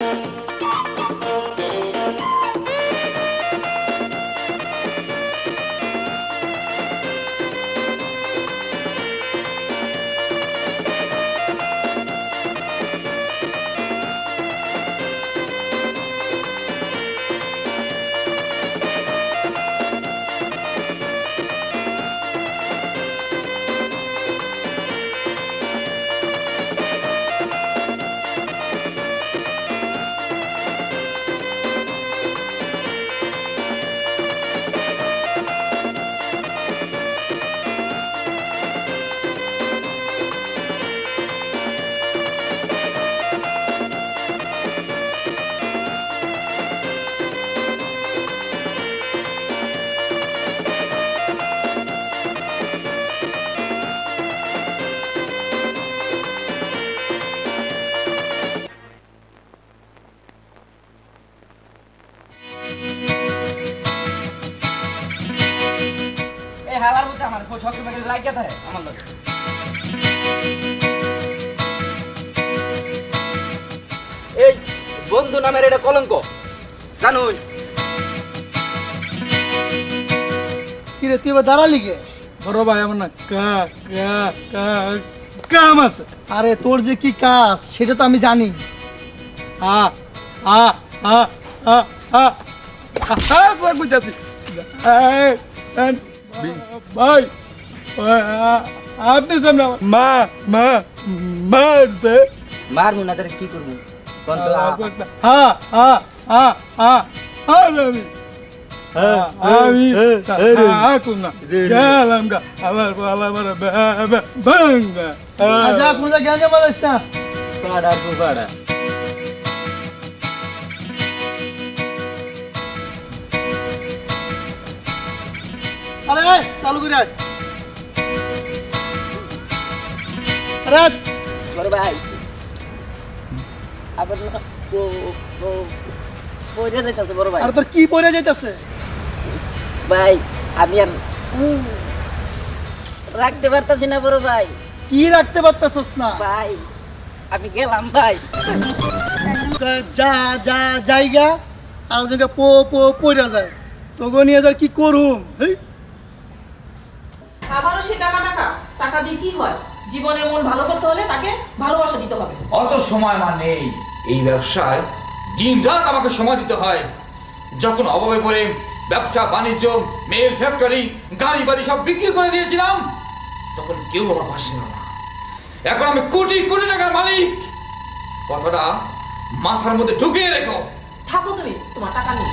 এই আমার লোক এই বন্ধু নামের এটা কলঙ্ক জানুন কিরে তুই এবার দাঁড়ালি বড় ভাই আমার না কা কা কা কাম আছে আরে তোর যে কি কাজ সেটা তো আমি জানি আ আ আ আ আ আ সব বুঝাছি এই, এই, ভাই আপনি সামনে মা মা মারছে মারমু না তাহলে কি করব? কোন তো আ- হ্যাঁ হ্যাঁ হ্যাঁ হ্যাঁ হ্যাঁ আমি আমি হাকুম না গেলাম গা। আমার আমার ভাঙ্গা। কোন জায়গায় গেঞ্জে বলিস না। পাড়া পাড়া। আরে চালু করে আয়। আরে আয়। বড় ভাই। আবার না ও ও পড়ে যাইতাছে বড় ভাই। আরে তোর কি পড়ে যাইতেছে? ভাই আমি আর উম, রাখতে পারতাছি না বড় ভাই। কি রাখতে পারতেছস না? ভাই আমি গেলাম ভাই। যা যা জায়গা আর জায়গা পো পো পড়ে যায়। তোকে নিয়ে যার কি করুম আবারও সে টাকা টাকা? টাকা দিয়ে কি হয়? জীবনের মন ভালো করতে হলে তাকে ভালোবাসা দিতে হবে। অত সময় আমার নেই। এই ব্যবসায় দিন রাত আমাকে সময় দিতে হয়। যখন অভাবে পড়ে ব্যবসা বাণিজ্য মেল ফ্যাক্টরি গাড়ি বাড়ি সব বিক্রি করে দিয়েছিলাম তখন কেউ আমার পাশে না। এখন আমি কোটি কোটি টাকার মালিক। কথাটা মাথার মধ্যে ঢুকিয়ে রেখো। থাকো তুমি তোমার টাকা নিয়ে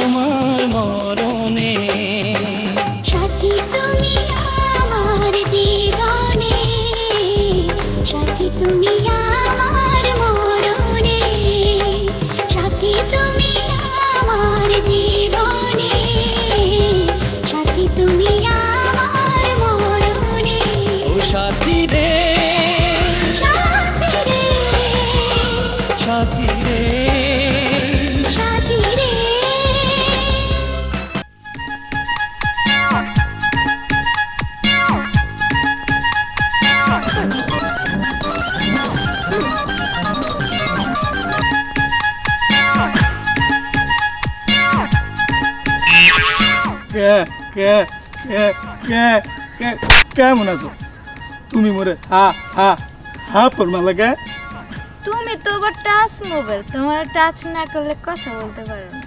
কে কে কে কে কে কেমন আছো? তুমি মোরে হা হা হা পরমা লাগে? তুমি তো আবার টাচ মোবাইল তোমার টাচ না করলে কথা বলতে পারো না।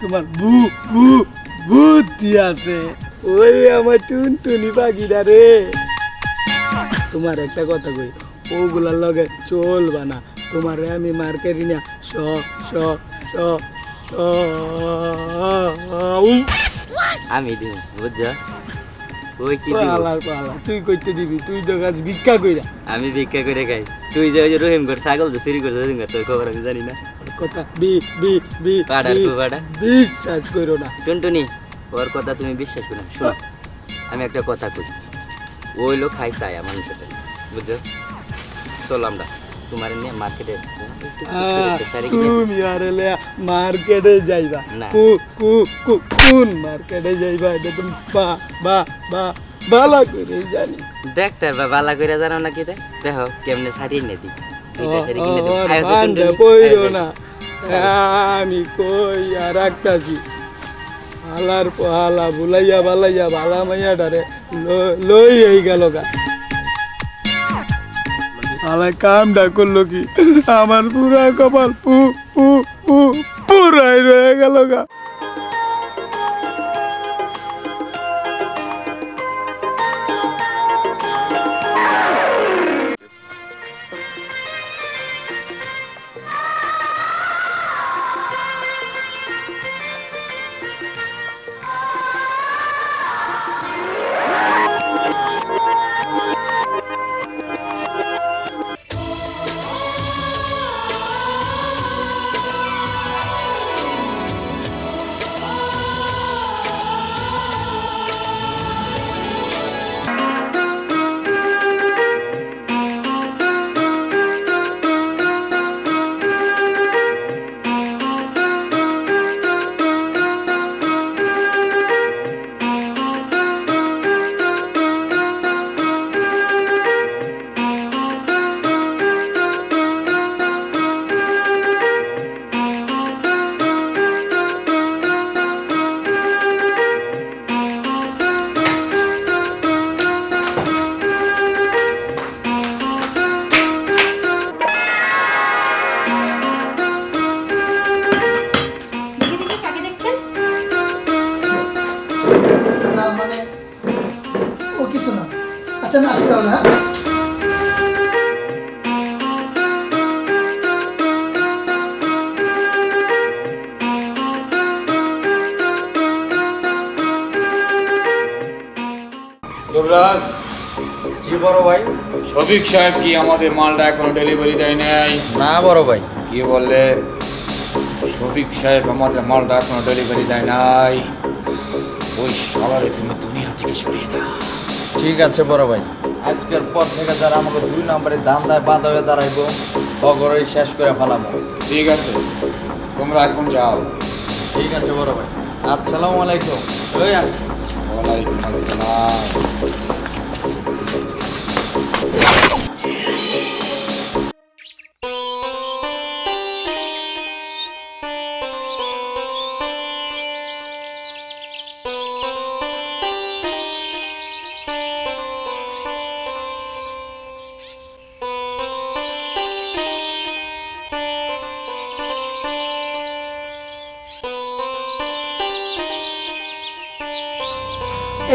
তোমার বু বু বুদ্ধি আছে। ওই আমার টুনটুনি পাখিটা রে। তোমার একটা কথা কই ওগুলার লগে চলবা না। তোমার আমি মার্কেট না স স স আমি দিব বুঝছ? ওই কি দিব? পালার পালা তুই কইতে দিবি তুই তো কাজ ভিক্ষা কইরা। আমি ভিক্ষা করে খাই। তুই যে ওই রহিম করে ছাগল যে চুরি করছে রহিম তোর খবর আমি জানি না। কথা বি বি বি পাড়ার বি- কুপাড়া। বিশ্বাস করো না। টুনটুনি ওর কথা তুমি বিশ্বাস করো না শোনো আমি একটা কথা কই। ওই লোক খাই চায় মানুষটা বুঝছ? চলো আমরা। তোমার নিয়ে মার্কেটে তুমি আর মার্কেটে যাইবা। কু কু কু কোন মার্কেটে যাইবা? এটা তুমি বা বা বা বালা করে জানি। দেখতে বা বালা করে জানো না কি রে দেখো কেমনে শাড়ি এনে দি। না। আমি কই আর রাখতাছি। হালার পোহালা বুলাইয়া বালাইয়া বালা মাইয়া ডারে লই এই গেল গা। আলাই কামটা করল কি? আমার পুরা কপাল পু পু পু, পুরাই রয়ে গেল গা। আচ্ছা না আসি তাহলে হ্যাঁ? দেবরাজ জি বড় ভাই। শফিক সাহেব কি আমাদের মালটা এখনও ডেলিভারি দেয় নাই? না বড় ভাই। কি বললে? শফিক সাহেব আমাদের মালটা এখনও ডেলিভারি দেয় নাই। ওই তুমি দুনিয়া থেকে সরিয়ে দাও। ঠিক আছে বড় ভাই। আজকের পর থেকে যারা আমাকে দুই নম্বরে দাম দেয় বাধা হয়ে দাঁড়াইবো অগরে শেষ করে ফেলাবো ঠিক আছে তোমরা এখন যাও। ঠিক আছে বড় ভাই। আসসালামু আলাইকুম। ওয়ালাইকুম আসসালাম।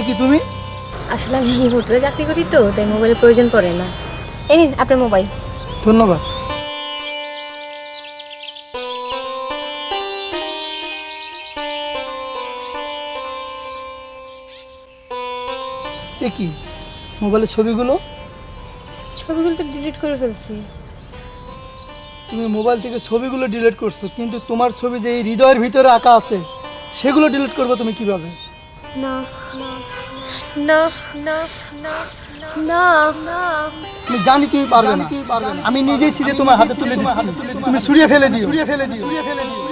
এ কি তুমি? আসলে আমি হোটেলে চাকরি করি তো তাই মোবাইলের প্রয়োজন পড়ে না। এই নিন আপনার মোবাইল। ধন্যবাদ। এ কি? মোবাইলের ছবিগুলো? ছবিগুলো তো ডিলিট করে ফেলছি। তুমি মোবাইল থেকে ছবিগুলো ডিলিট করছ কিন্তু তোমার ছবি যে এই হৃদয়ের ভিতরে আঁকা আছে সেগুলো ডিলিট করব তুমি কীভাবে? না না না না আমি জানি তুমি পারবে না। আমি নিজেই ছিঁড়ে তোমার হাতে তুলে দিচ্ছি। তুমি ছুড়িয়ে ফেলে দিও। ছুড়িয়ে ফেলে দিও। ছুড়িয়ে ফেলে দিও।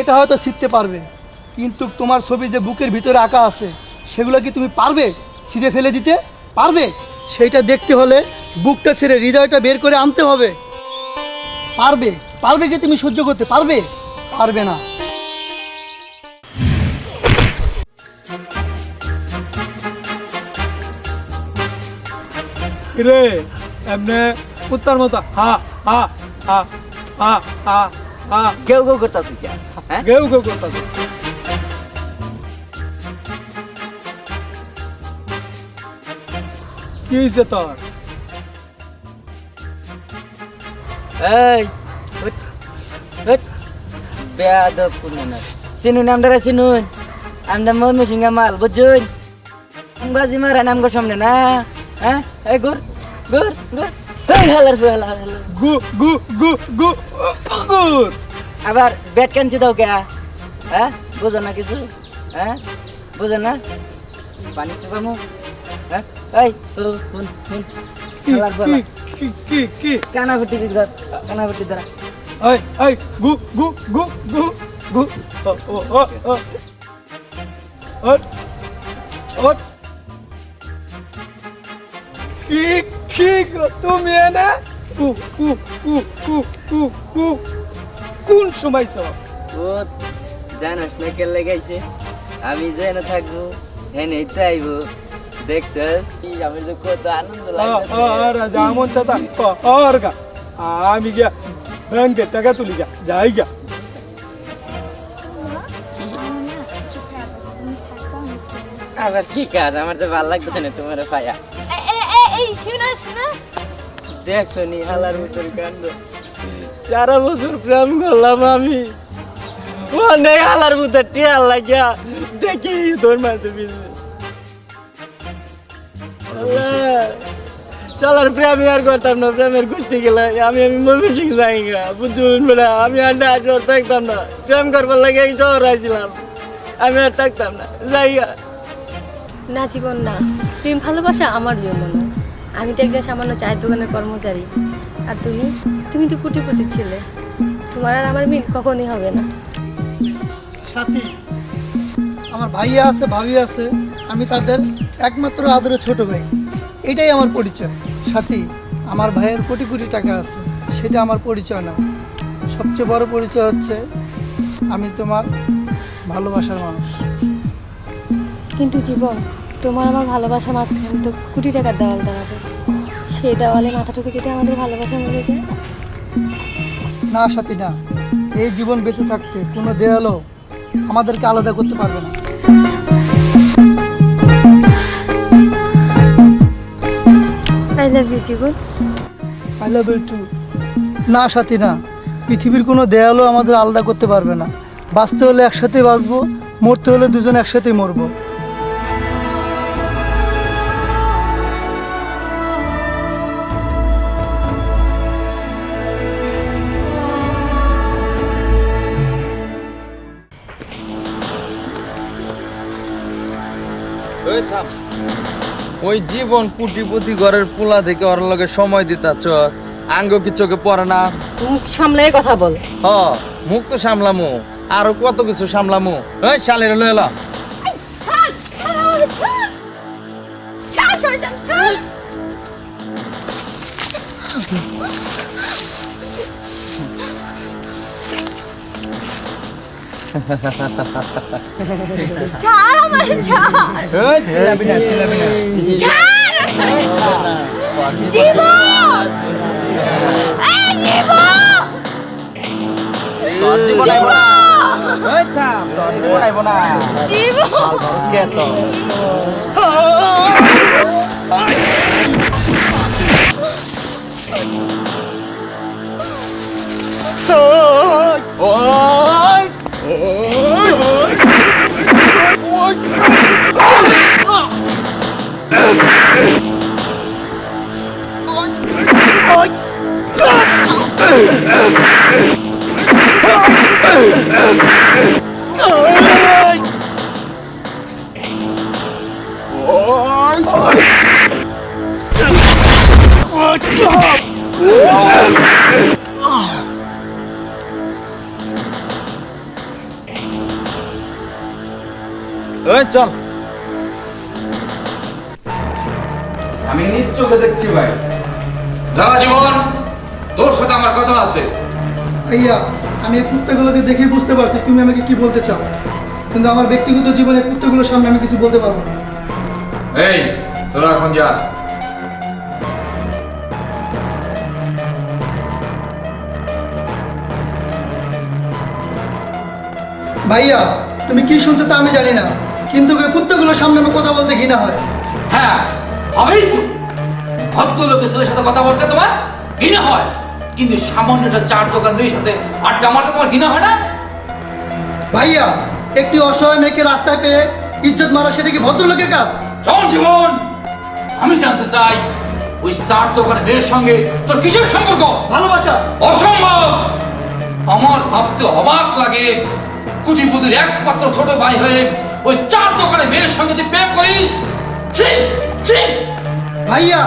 এটা হয়তো ছিঁড়তে পারবে। কিন্তু তোমার ছবি যে বুকের ভিতরে আঁকা আছে সেগুলো কি তুমি পারবে? ছিঁড়ে ফেলে দিতে পারবে? সেইটা দেখতে হলে বুকটা ছেড়ে হৃদয়টা বের করে আনতে হবে। পারবে? পারবে কি তুমি সহ্য করতে? পারবে? পারবে না। রে এমনি কুত্তার মতো হা হা হা হা হা হা। কেউ কেউ করতেছি কে? হ্যাঁ? গেউ করতেছে। কি হয়েছে তোর? এই। বেয়াদব কোনো না। চিনুন আমরা চিনুন আমরা মমি সিংহা মাল বুঝুন। বাজি মারা নামগো সামনে না। হ্যাঁ? এই গুর গুর গুর এই হালার হালার। গু গু গু গু গুর আবার ব্যাট কানছি দাও কে? হ্যাঁ? বুঝো না কিছু? হ্যাঁ? বুঝো না? পানি চুপামু হ্যাঁ? এই শুন শুন। কি হালার কি। কি কানা ফুটি দিস ধর কানা ফুটি ধর। এই এই গু গু গু গু গু। ও ও ও ও। ওট ওট কি কি গো তুমি এনে? কু কু কু কু কু কু। কোন সময় সব? ও জানাস না কে লেগাইছে আমি যেন থাকব এনে তো আইবো। দেখছ? আমি তো কত আনন্দ লাগছে রাজা আমন চাতা আর গা। আমি গিয়া ব্যাংকে টাকা তুলি গা যাই গা আবার কি কাজ? আমার তো ভালো লাগতেছে না তোমার পায়া। এই শোনো শোনো। দেখছ নি হালার ভিতর কাণ্ড। সারা বছর প্রেম করলাম আমি। অনেক হালার ভিতর টিয়ার লাগিয়া দেখি তোর মাঝে চলার প্রেম আর করতাম না প্রেমের গোষ্ঠী গেলে আমি আমি মমি সিং যাই বুঝুন বলে আমি আর না থাকতাম না। প্রেম করবার লাগে এই শহর আইছিলাম আমি আর থাকতাম না যাই গা না জীবন না। প্রেম ভালোবাসা আমার জন্য না। আমি তো একজন সামান্য চায়ের দোকানের কর্মচারী। আর তুমি? তুমি তো কুটিপতি ছিলে। তোমার আর আমার মিল কখনই হবে না। সাথী আমার ভাইয়া আছে ভাবি আছে। আমি তাদের একমাত্র আদরের ছোট ভাই। এটাই আমার পরিচয়। সাথী আমার ভাইয়ের কোটি কোটি টাকা আছে। সেটা আমার পরিচয় না। সবচেয়ে বড় পরিচয় হচ্ছে আমি তোমার ভালোবাসার মানুষ। কিন্তু জীবন তোমার আমার ভালোবাসা মাঝখানে তো কোটি টাকার দেওয়াল দাঁড়াবে। সেই দেওয়ালে মাথাটুকু যদি আমাদের ভালোবাসা মরে যায়? না সাথী না এই জীবন বেঁচে থাকতে কোনো দেয়ালও আমাদেরকে আলাদা করতে পারবে না। আই লাভ ইউ জীবন। আই লাভ ইউ টু না সাথী না পৃথিবীর কোনো দেয়ালও আমাদের আলাদা করতে পারবে না। বাঁচতে হলে একসাথেই বাঁচবো মরতে হলে দুজন একসাথেই মরবো। ওই জীবন কুটিপতি ঘরের পোলা দেখে ওর লগে সময় দিতাছ। আঙ্গ কি চোখে পড়ে না? মুখ সামলাই কথা বল। হ মুখ তো সামলামু। আরও কত কিছু সামলামু। হ্যাঁ শালের লয়ে 잘하면 잘. 어, 진짜 benar, 진짜 benar. 잘. 지보. 에 지보. 지보. Eita, 지보 나이 보나. 지보. 스케이터. 어. Oh! চল। আমি নিজ চোখে দেখছি ভাই। দাদা জীবন তোর সাথে আমার কথা আছে। ভাইয়া আমি এই কুত্তাগুলোকে দেখেই বুঝতে পারছি তুমি আমাকে কি বলতে চাও। কিন্তু আমার ব্যক্তিগত জীবনে কুত্তাগুলোর সামনে আমি কিছু বলতে পারব না। এই তোরা এখন যা। ভাইয়া তুমি কি শুনছো তা আমি জানি না। কিন্তু ওই কুত্তাগুলোর সামনে আমার কথা বলতে ঘৃণা হয়। হ্যাঁ হবেই তো। ভদ্রলোকের ছেলের সাথে কথা বলতে তোমার ঘৃণা হয়। কিন্তু সামান্য একটা চার দোকানদারির সাথে আড্ডা মারতে তোমার ঘৃণা হয় না? ভাইয়া একটি অসহায় মেয়েকে রাস্তায় পেয়ে ইজ্জত মারা সেটা কি ভদ্রলোকের কাজ? শোন জীবন আমি জানতে চাই ওই চার দোকানে মেয়ের সঙ্গে তোর কিসের সম্পর্ক? ভালোবাসা। অসম্ভব। আমার ভাবতে অবাক লাগে। কুটিপুতির একমাত্র ছোট ভাই হয়ে ওই চার দোকানে মেয়ের সঙ্গে তুই প্রেম করিস? ছি ছি। ভাইয়া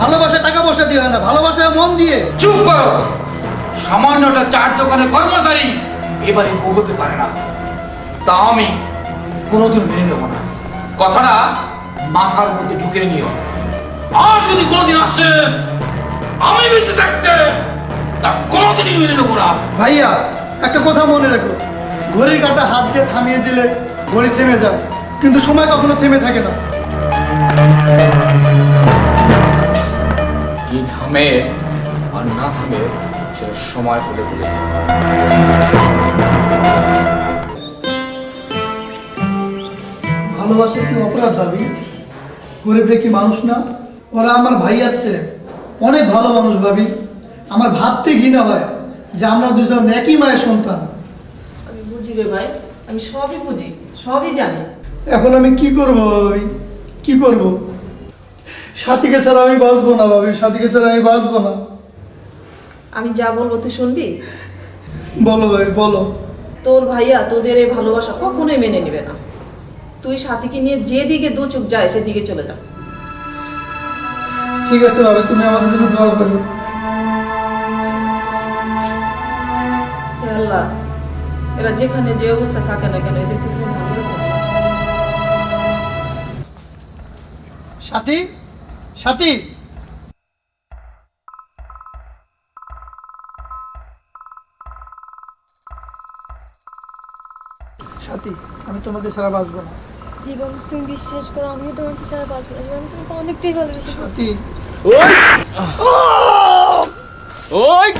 ভালোবাসা টাকা পয়সা দিয়ে হয় না ভালোবাসা মন দিয়ে। চুপ করো। সামান্যটা চার দোকানে কর্মচারী এবারে হতে পারে না। তা আমি কোনোদিন মেনে নেব না। কথাটা মাথার মধ্যে ঢুকে নিও। আর যদি কোনোদিন আসে আমি বেঁচে থাকতে তা কোনোদিনই মেনে নেব না। ভাইয়া একটা কথা মনে রাখো। ঘড়ির কাঁটা হাত দিয়ে থামিয়ে দিলে ঘড়ি থেমে যায় কিন্তু সময় কখনো থেমে থাকে না। কি থামে আর না থামে সে সময় হলে বলে ভালোবাসা কি অপরাধ ভাবি গরিবরা কি মানুষ না? ওরা আমার ভাই আছে অনেক ভালো মানুষ ভাবি। আমার ভাবতে ঘৃণা হয় যে আমরা দুজন একই মায়ের সন্তান। আমি বুঝি রে ভাই আমি সবই বুঝি সবই জানি। এখন আমি কি করব ভাবি? কি করব? সাথীকে ছাড়া আমি বাঁচবো না ভাবি সাথীকে ছাড়া আমি বাঁচবো না। আমি যা বলব তুই শুনবি? বলো ভাই বলো। তোর ভাইয়া তোদের এই ভালোবাসা কখনোই মেনে নেবে না। তুই সাথীকে নিয়ে যেদিকে দু চোখ যায় সেদিকে চলে যা। ঠিক আছে ভাবি তুমি আমাদের জন্য দোয়া করবে। আল্লাহ। এরা যেখানে যে অবস্থা থাকে না কেন এদেরকে তুমি ভালো সাথী? সাথী? সাথী আমি তোমাকে ছাড়া বাঁচবো না। জীবন তুমি বিশ্বাস করো আমিও তোমাকে ছাড়া বাঁচবো না। আমি তোমাকে অনেকটাই ভালোবেসে সাথী। ওই!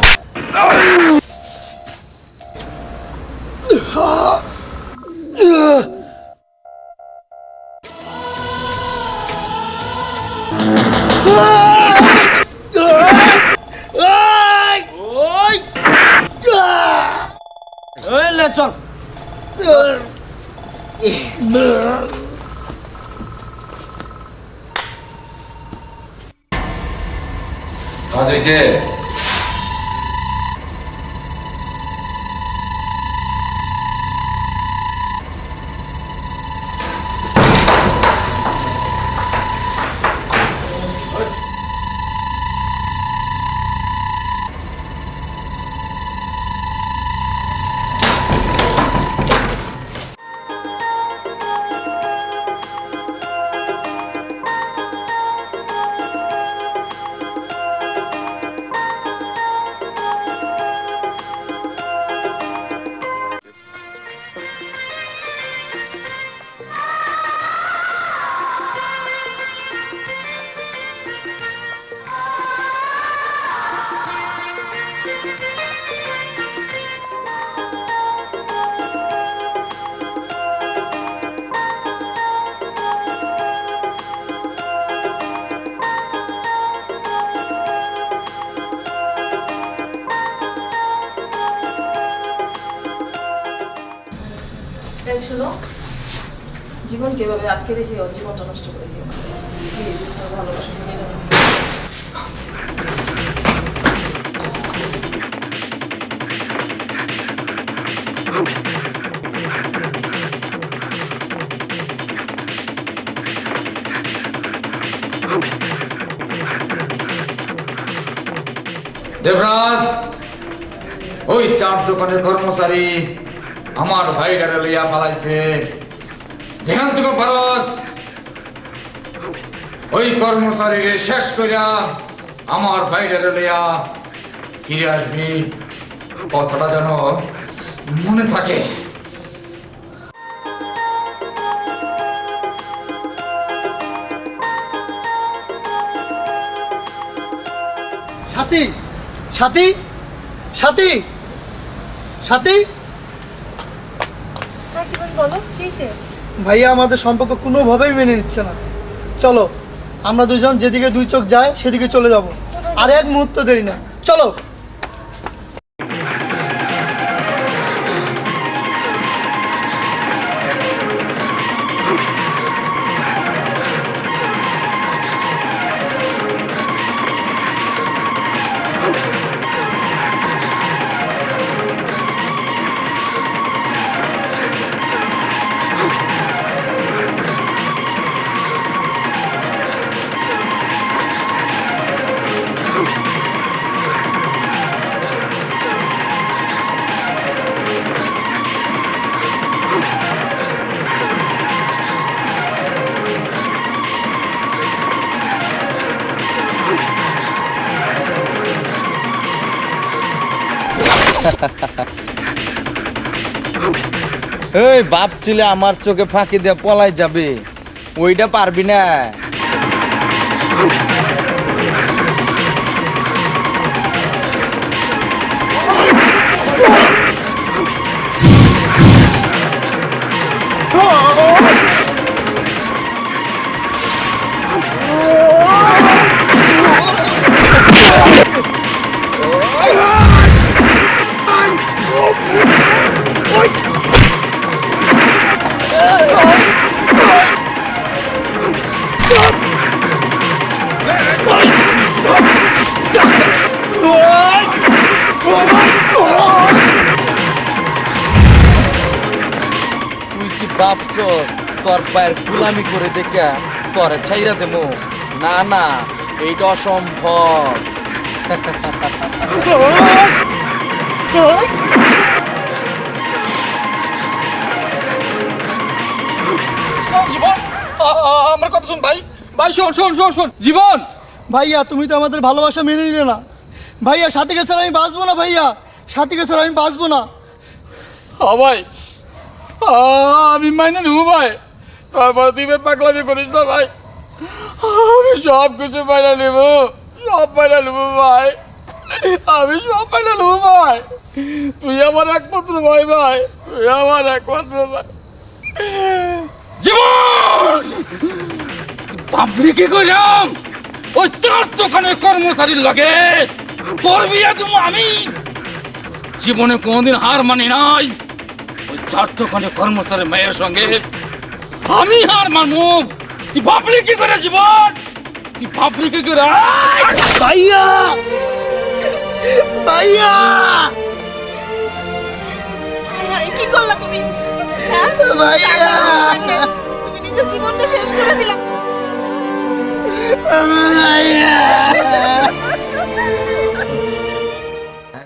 জীবনকে এভাবে আটকে রেখে ওর জীবনটা নষ্ট করে দিও। প্লিজ ভালোবাসা দেবরাজ, ওই চার দোকানের কর্মচারী আমার ভাইটারে লইয়া পালাইছে। যেখান থেকে পারস। ওই কর্মচারীর শেষ করিয়া আমার ভাইটারে লইয়া ফিরে আসবি। কথাটা যেন মনে থাকে। সাথী সাথী সাথী সাথী। বলো কি ভাইয়া আমাদের সম্পর্ক কোনোভাবেই মেনে নিচ্ছে না। চলো, আমরা দুজন যেদিকে দুই চোখ যায়, সেদিকে চলে যাব। আর এক মুহূর্ত দেরি না। চলো এই বাপ ছিলে আমার চোখে ফাঁকি দিয়ে পলাই যাবে। ওইটা পারবি না। ভাবছস তোর পায়ের গুলামি করে দেখে তোরে ছাইরা দেবো। না না এইটা অসম্ভব। জীবন আমার কথা শুন ভাই। ভাই শোন শোন শোন শোন জীবন। ভাইয়া তুমি তো আমাদের ভালোবাসা মেনে নিলে না। ভাইয়া সাথীকে স্যার আমি বাঁচবো না ভাইয়া। সাথীকে স্যার আমি বাঁচবো না। হ্যাঁ ভাই। আমি মাইনে নেব তারপর তুই পাগলামি করিস না, ভাই। আমি সব কিছু মাইনে নেব, সব মাইনে নেব, ভাই। আমি সব মাইনে নেব, ভাই। তুই আমার একমাত্র ভাই ভাই। তুই আমার একমাত্র ভাই। জীবন! কি করলাম ওই চার দোকানের কর্মচারীর লাগে তোর বিয়ে তুমি আমি। জীবনে কোনোদিন হার মানি নাই। দোকানে কর্মচারী মেয়ের সঙ্গে। আমি হার মানবো তুই ভাবলি কি করে জীবন? তুই ভাবলি কি করে! ভাইয়া! ভাইয়া! কি করলা তুমি? হ্যাঁ? ভাইয়া! তুমি নিজের জীবনটা শেষ করে দিলা। ভাইয়া!